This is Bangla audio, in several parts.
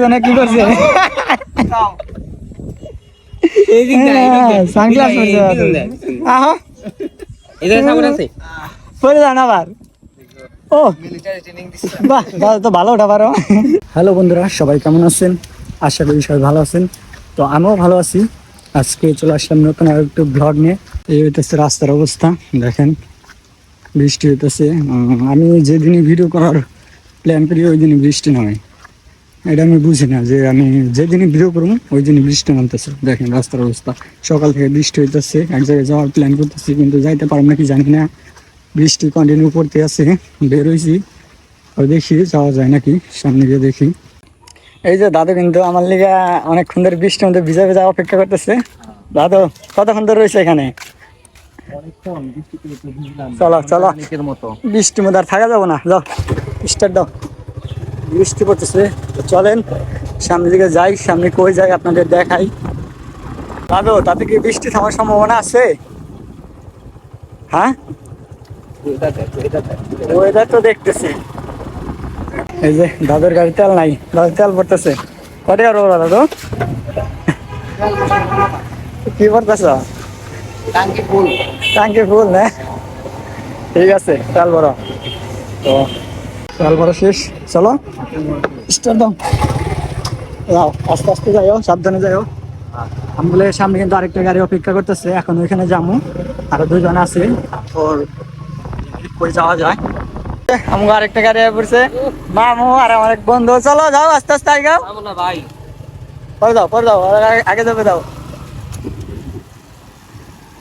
একজনে কি করছে। সানগ্লাস। আহ। এদের সামনে আছে? যান আবার। ও। বাহ তো ভালো পারো হ্যালো বন্ধুরা সবাই কেমন আছেন? আশা করি সবাই ভালো আছেন। তো আমিও ভালো আছি। আজকে চলে আসলাম নতুন আর একটু ব্লগ নিয়ে। এই হইতেছে রাস্তার অবস্থা দেখেন। বৃষ্টি হইতেছে। আমি যেদিনই ভিডিও করার প্ল্যান করি ওই দিনই বৃষ্টি নামে। এটা আমি বুঝি না যে আমি যেদিনই ভিডিও করব ওই দিনই বৃষ্টি নামতেছে। দেখেন রাস্তার অবস্থা। সকাল থেকে বৃষ্টি হইতেছে এক জায়গায় যাওয়ার প্ল্যান করতেছি কিন্তু যাইতে পারব নাকি জানি না। বৃষ্টি কন্টিনিউ করতে আছে বের হয়েছি ওই দেখি যাওয়া যায় নাকি? সামনে গিয়ে দেখি। এই যে দাদু কিন্তু আমার লিগে অনেকক্ষণ ধরে বৃষ্টির মধ্যে ভিজা ভিজা অপেক্ষা করতেছে। দাদু কতক্ষণ ধরে রয়েছে এখানে? চলো চলো। বৃষ্টির মধ্যে আর থাকা যাব না যাও। স্টার্ট দাও। বৃষ্টি পড়তেছে। তো চলেন সামনের দিকে যাই সামনে কই যাই আপনাদের দেখাই। দাদু তাতে কি বৃষ্টি থামার সম্ভাবনা আছে? হ্যাঁ? ওয়েদার তো দেখতেছি। এই যে দাদুর গাড়ি তেল নাই দাদু তেল পড়তেছে। কটে আর দাদু কি পড়তেছ? টাঙ্কি ফুল টাঙ্কি ফুল না? ঠিক আছে তেল বড় তো তেল বড় শেষ। চলো। স্টার্ট দাও। যাও আস্তে আস্তে যাইও সাবধানে যাইও। আমগুলো সামনে কিন্তু আরেকটা গাড়ি অপেক্ষা করতেছে। এখন ওইখানে যাব আরও দুজন আছে। ওর কই যাওয়া যায়। আমগো আরেকটা গাড়ি পড়ছে। মামু আর আমার এক বন্ধু। চলো যাও আস্তে আস্তে যাও। না ভাই। পরে দাও পরে আর আগে- যাবে দাও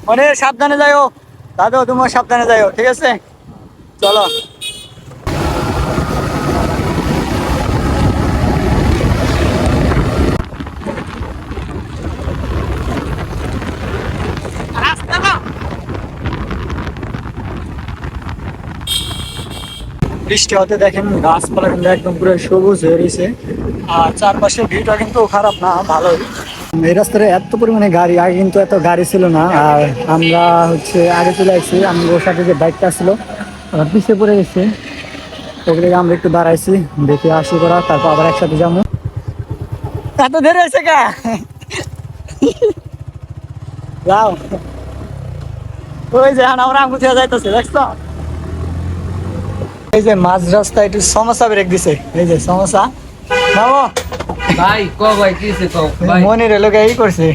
মনে সাবধানে যাইও। দাদু তোমার সাবধানে যাইও ঠিক আছে? চলো। বৃষ্টি হতে দেখেন, গাছপালা কিন্তু একদম পুরো সবুজ হয়ে রয়েছে। আর চারপাশে ভিউটা কিন্তু খারাপ না, ভালোই। এই রাস্তায় এত পরিমাণে গাড়ি, আগে কিন্তু এত গাড়ি ছিল না। আর আমরা হচ্ছে আগে চলে আসছি, আমি ওর সাথে যে বাইকটা ছিল পিছিয়ে পড়ে গেছে। ওগুলো আমরা একটু দাঁড়াইছি, দেখে আসি করা তারপর আবার একসাথে যাব। এত দেরি হয়েছে কা? যাও। ওই যে আমরা আঙ্গুঠিয়া যাইতেছি, দেখছ? এই যে মাঝ রাস্তা একটু সমস্যা ব্রেক দিছে। এই যে সমস্যা। বাবু ভাই কো ভাই কি সে কো ভাই। মনির লোকে এই করছে।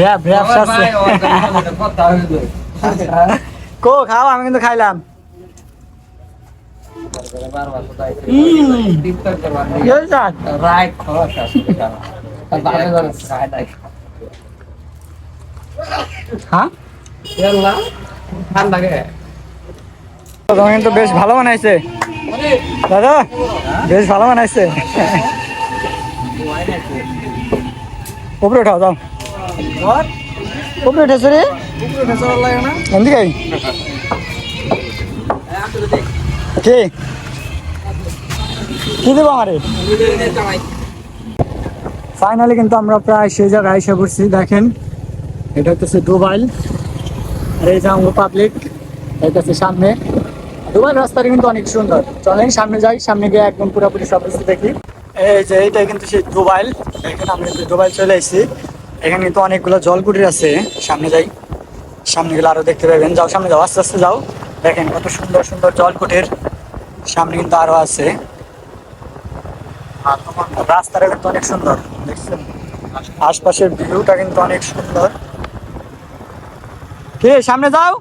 র্যাপ র্যাপ হইল। কো খাও আমি কিন্তু খাইলাম। হ্যাঁ ঠান্ডা লাগে কিন্তু বেশ ভালো বানাইছে। দাদা, বেশ ভালো বানাইছে। উপরে উঠাও, যাও। উপরে উঠেছে রে? এদিকে কি? দেবো আমারে? ফাইনালি কিন্তু আমরা প্রায় সেই জায়গায় এসে পড়ছি, দেখেন। এটা হচ্ছে দুবাইল। আর এই যে পাবলিক এটা হচ্ছে সামনে। দুবাইল রাস্তাটা কিন্তু অনেক সুন্দর। চলেন, সামনে যাই, সামনে গিয়ে একদম পুরোপুরি সব কিছু দেখি। এই যে এইটা কিন্তু সেই দুবাইল আমরা কিন্তু দুবাইল চলে এসেছি। এখানে কিন্তু অনেকগুলো জলকুটির আছে। সামনে যাই। সামনে গেলে আরও দেখতে পাবেন। যাও, সামনে যাও, আস্তে আস্তে যাও। দেখেন, কত সুন্দর সুন্দর জলকুটির। সামনে কিন্তু আরও আছে। রাস্তাটা কিন্তু অনেক সুন্দর। দেখছেন? আশপাশের ভিউটা কিন্তু অনেক সুন্দর। কে, সামনে যাও।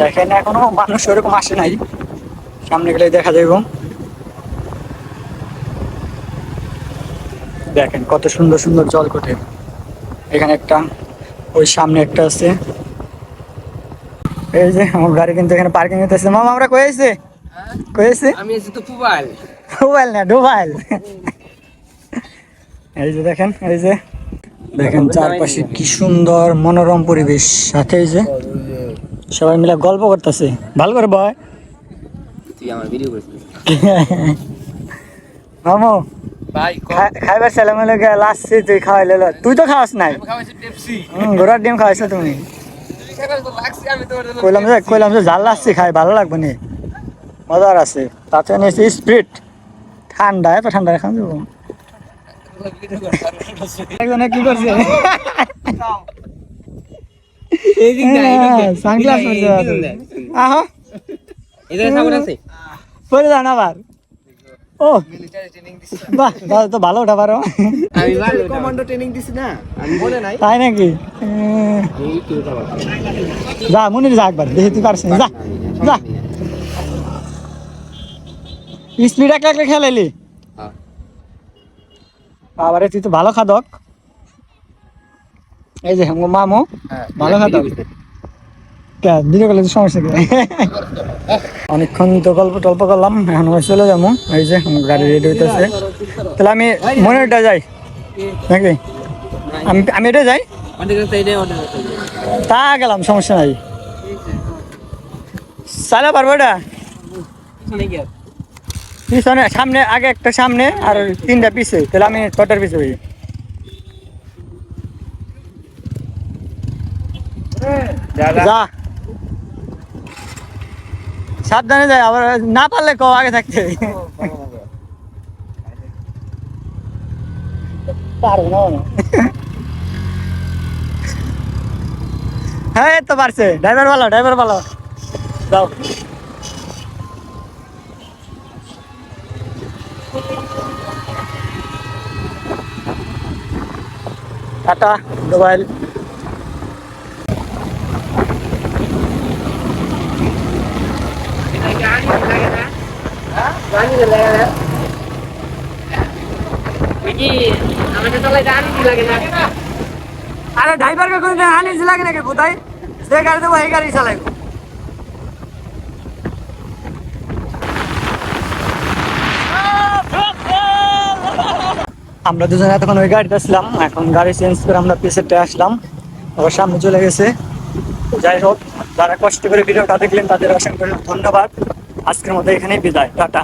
দেখেন এখনও মানুষ ওরকম আসে নাই। সামনে গেলে দেখা যাইব। দেখেন কত সুন্দর সুন্দর জল কোটে এখানে একটা ওই সামনে একটা আছে। এই যে আমার গাড়ি কিন্তু এখানে পার্কিং হইতেছে। মামা আমরা কয়েছে কয়েছে আমি এসে তো পুবাল মোবাইল না ডোবাইল এই যে দেখেন এই যে। দেখেন চারপাশে কি সুন্দর মনোরম পরিবেশ। সাথে এই যে সবাই মিলে গল্প করতেছে। ভালো করে বয়। তুই আমার ভিডিও করছিস। মামু ভাই খাইবার মেলে লাসছি তুই খাওয়াইলে ল। তুই তো খাওয়াস নাই। খাওয়াইছি পেপসি হুম, ঘোড়ার ডিম খাওয়াইছো তুমি। লাগছে কইলাম যে কইলাম যে জাল লাসছি খাই ভালো লাগবে নি। মজার আছে। তাতে নিয়েছি স্প্রিট ঠান্ডা এত ঠান্ডা এখন একজনে কি করছে? সানগ্লাস আহ পরে যান আবার ও মিলিটারি ট্রেনিং দিছি বাহ তাহলে তো ভালো ওঠা পারো আমি কমান্ডো ট্রেনিং দিছি না আমি নাই তাই নাকি যা মনির যা একবার দেখি তুই পারছিস যা যা স্পিড একলা একলা খেলাইলি হ্যাঁ। তুই তো ভালো খাদক এই যে আমার মামু ভালো খাদক ভিডিও করলে তো সমস্যা কি? অনেকক্ষণ তো গল্প টল্প করলাম এখন আমি চলে যাব। এই যে আমার গাড়ি রেডি হইতেছে। তাহলে আমি মনিরটা যাই। নাকি? আমি আমি এটা যাই? তা গেলাম সমস্যা নাই। চালা পারব এটা? পিছনে সামনে আগে একটা সামনে আর তিনটা পিছে। তাহলে আমি কটার পিছে হই। যা। সাবধানে যায় আবার না পারলে কো আগে থাকতে। হ্যাঁ তো পারছে। ড্রাইভার ভালো ড্রাইভার ভালো। যাও। টাটা মোবাইল। আরে ড্রাইভারকে হানি লাগে নাকি কোথায়? যে গাড়ি দেবো এই গাড়ি চালাই আমরা দুজনে এতক্ষণ ওই গাড়িতে ছিলাম এখন গাড়ি চেঞ্জ করে আমরা পিছেরটা আসলাম। আবার সামনে চলে গেছে। যাই হোক যারা কষ্ট করে ভিডিওটা দেখলেন তাদের অসংখ্য ধন্যবাদ। আজকের মতো এখানেই বিদায় টাটা।